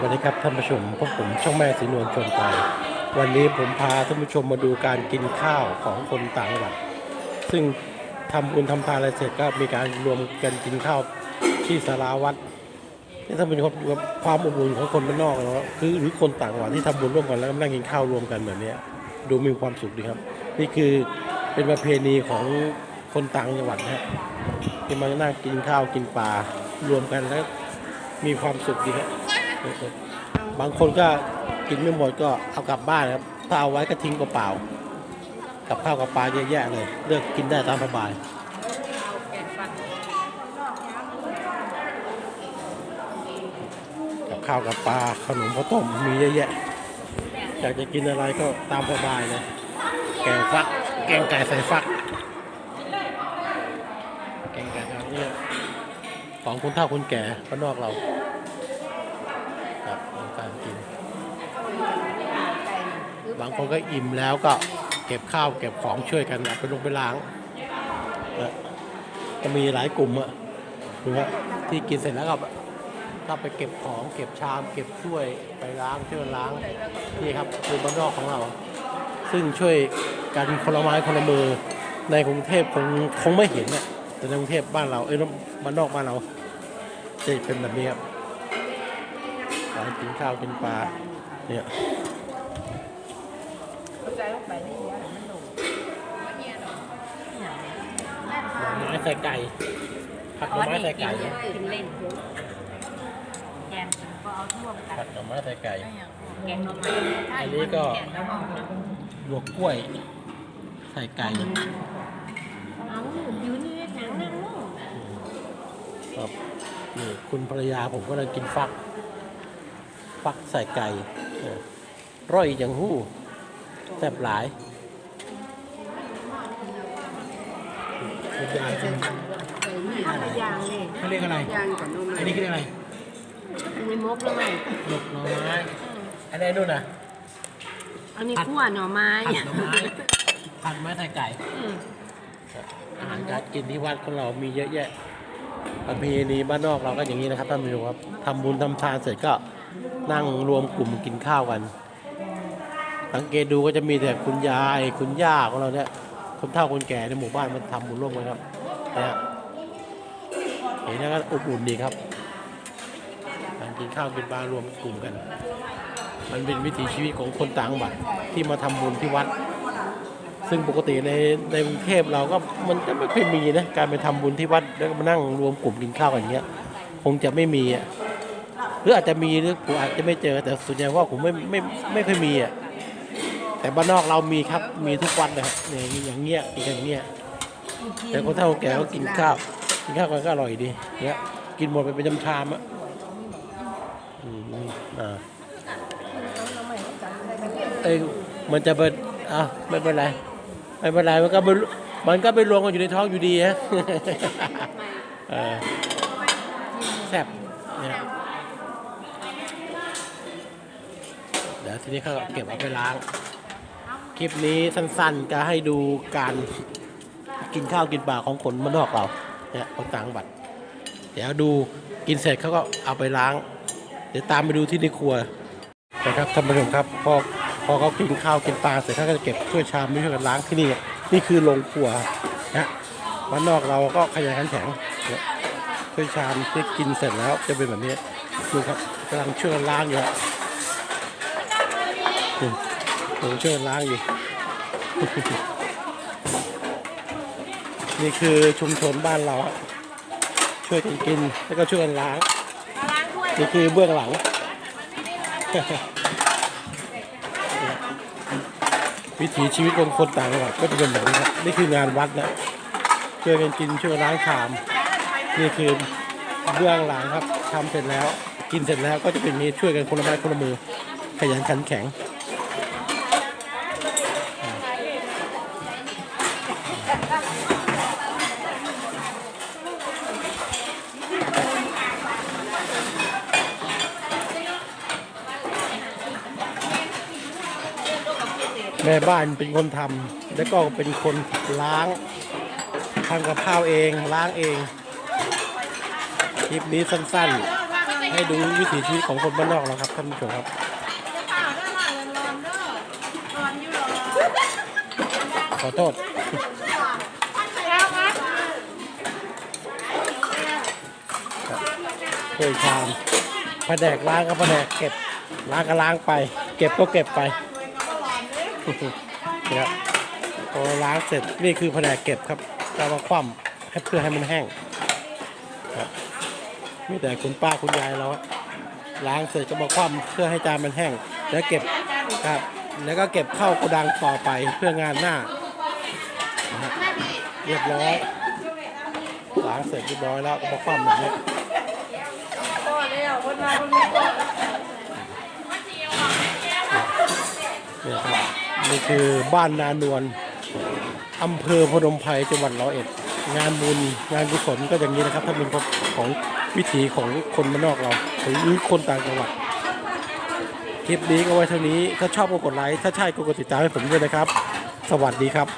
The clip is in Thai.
วัสดีครับท่านผู้ชมพวกผมช่องแม่สีนวลชวนไป วันนี้ผมพาท่านผู้ชมมาดูการกินข้าวของคนต่างจังหวัด ซึ่งทำบุญทำทานอะไรเสร็จก็มีการรวมกันกินข้าวที่สาราวัดนี่ถ้าเป็นความความอบอุ่นของคนบ้านนอกเนาะคือหรือคนต่างจังหวัดที่ทำบุญร่วมกันแล้วก็นั่งกินข้าวรวมกันแบบนี้ดูมีความสุขดีครับ นี่คือเป็นประเพณีของคนต่างจังหวัดนะที่มานั่งกินข้าวกินปลารวมกันแล้วมีความสุขดีครับ บางคนก็กินไม่หมดก็เอากลับบ้านครับถ้าเอาไว้ก็ทิ้งเปล่าๆกับข้าวกับปลาเยอะแยะเลย เลือกกินได้ตามสบายกับข้าวกับปลาขนมข้าวต้มมีเยอะแยะอยากจะกินอะไรก็ตามสบายเลยแกงฟัก แกงไก่ใส่ฟัก แกงไก่ครับเนี่ยของคนเฒ่าคนแก่บ้านนอกเรา การกิน บางคนก็อิ่มแล้วก็เก็บข้าวเก็บของช่วยกันไปลงไปล้างจะมีหลายกลุ่มอะดูฮะที่กินเสร็จแล้วก็ก็ไปเก็บของเก็บชาม เก็บถ้วยไปล้างช่วยล้างนี่ครับคือบ้านนอกของเรา ซึ่งช่วยกันคนละไม้คนละมือในกรุงเทพคงคงไม่เห็นน่ะแต่ในกรุงเทพบ้านเราเอ้ยบ้านนอกบ้านเราจะเป็นแบบนี้ครับ การกินข้าวกินปลาเนี่ยใจลงไปนี่เนี่ยมันหนูหน่อไม้ใส่ไก่ ผัดหน่อไม้ใส่ไก่กินเล่นแกนก็เอาท่วมกันผัดหน่อไม้ใส่ไก่ แกนหน่อไม้อันนี้ก็ลวกกล้วย ใส่ไก่เอาอยู่นี่หนังนั่งลูกครับนี่คุณภรรยาผมก็เลยกินฟัก ฟักใส่ไก่ร่อยอย่างหู้แซ่บหลายคุณยายกินอะไรยางเลยเขาเรียกอะไร ยางกับนมอันนี้เขาเรียกอะไรอันนี้มกแล้วไงหลกหน่อไม้อันนี้นู่นน่ะอันนี้ขั้วหน่อไม้ผัดหน่อไม้ผัดไม้ใส่ไก่อืมอาหารการกินที่วัดของเรามีเยอะแยะประเพณีบ้านนอกเราก็อย่างนี้นะครับท่านผู้ชมครับทำบุญทำทานเสร็จก็ นั่งรวมกลุ่มกินข้าวกัน สังเกตดูก็จะมีแต่คุณยายคุณย่าของเราเนี่ยคนเฒ่าคนแก่ในหมู่บ้านมันทำบุญร่วมกันครับนะเห็นแล้วก็อบอุ่นดีครับการกินข้าวกินปลารวมกลุ่มกัน มันเป็นวิถีชีวิตของคนต่างจังหวัดที่มาทำบุญที่วัด ซึ่งปกติในในกรุงเทพเราก็มันจะไม่ค่อยมีนะการไปทำบุญที่วัดแล้วก็มานั่งรวมกลุ่มกินข้าวกันอย่างเงี้ย คงจะไม่มีอะ หรืออาจจะมีหรือผมอาจจะไม่เจอแต่ส่วนใหญ่ว่าผมไม่ไม่ไม่เคยมีอะแต่บ้านนอกเรามีครับมีทุกวันนะครับเนี่ยอย่างเงี้ยอย่างเงี้ยแต่คนเฒ่าคนแก่ก็กินข้าวกินข้าวกันก็อร่อยดีเงี้ยกินหมดไปเป็นจำชามอะอืมอ่าเอ้ยมันจะเป็นอะไม่เป็นไรไม่เป็นไรมันก็ไปมันก็ไปรวมกันอยู่ในท้องอยู่ดีฮะแซ่บเนี่ย เดี๋ยวทีนี้เขาเก็บเอาไปล้าง คลิปนี้สั้นๆก็ให้ดูการกินข้าวกินปลาของคนมานนอกเราเนี่ยคนต่างจังหวัดเดี๋ยวดูกินเสร็จเขาก็เอาไปล้าง เดี๋ยวตามไปดูที่ในครัวนะครับท่านผู้ชมครับพอพอเขากินข้าวกินปลาเสร็จเขาก็จะเก็บถ้วยชามไม่ช่วยกันล้างที่นี่นี่คือโรงครัวนะบ้านนอกเราก็ขยันขันแข็งเนี่ยถ้วยชามที่กินเสร็จแล้วจะเป็นแบบนี้ดูครับกำลังช่วยกันล้างอยู่ ผมช่วยกันล้างอยู่ นี่คือชุมชนบ้านเราช่วยกันกินแล้วก็ช่วยกันล้าง นี่คือเบื้องหลังวิถีชีวิตของคนต่างจังหวัดก็จะเป็นแบบนี้ครับนี่คืองานวัดนะช่วยกันกินช่วยกันล้างชาม นี่คือเบื้องหลังครับทำเสร็จแล้ว กินเสร็จแล้วก็จะเป็นนี้ช่วยกันคนละไม้คนละมือ ขยันขันแข็ง แม่บ้านเป็นคนทำแล้วก็เป็นคนล้างทำกับข้าวเองล้างเองคลิปนี้สั้นๆ ให้ดูวิถีชีวิตของคนบ้านนอกเราครับท่านผู้ชมครับจะเปล่าเด้อหลังยังร้อนเด้อร้อนอยู่หรอขอโทษแล้วครับถ้วยชามแผนกล้างก็แผนกเก็บล้างก็ล้างไป เก็บก็เก็บไป เนี่ยพอล้างเสร็จนี่คือแผนกเก็บครับจะมาคว่ำให้เพื่อให้มันแห้งครับมีแต่คุณป้าคุณยายเราอะล้างเสร็จก็มาคว่ำเพื่อให้จานมันแห้ง แล้วเก็บครับ แล้วก็เก็บเข้าโกดังต่อไปเพื่องานหน้านะฮะเรียบร้อยล้างเสร็จเรียบร้อยแล้วก็มาคว่ำแบบนี้พอแล้วคนมาคนนี้ก่อนเนี่ยครับ นี่คือบ้านนานวลอำเภอพนมไพรจังหวัดร้อยเอ็ด งานบุญงานกุศลก็อย่างนี้นะครับ ถ้าเป็นของวิถีของคนบ้านนอกเราหรือคนต่างจังหวัดคลิปนี้ก็ไว้เท่านี้ถ้าชอบก็กดไลค์ถ้าใช่ก็กดติดตามให้ผมด้วยนะครับ สวัสดีครับ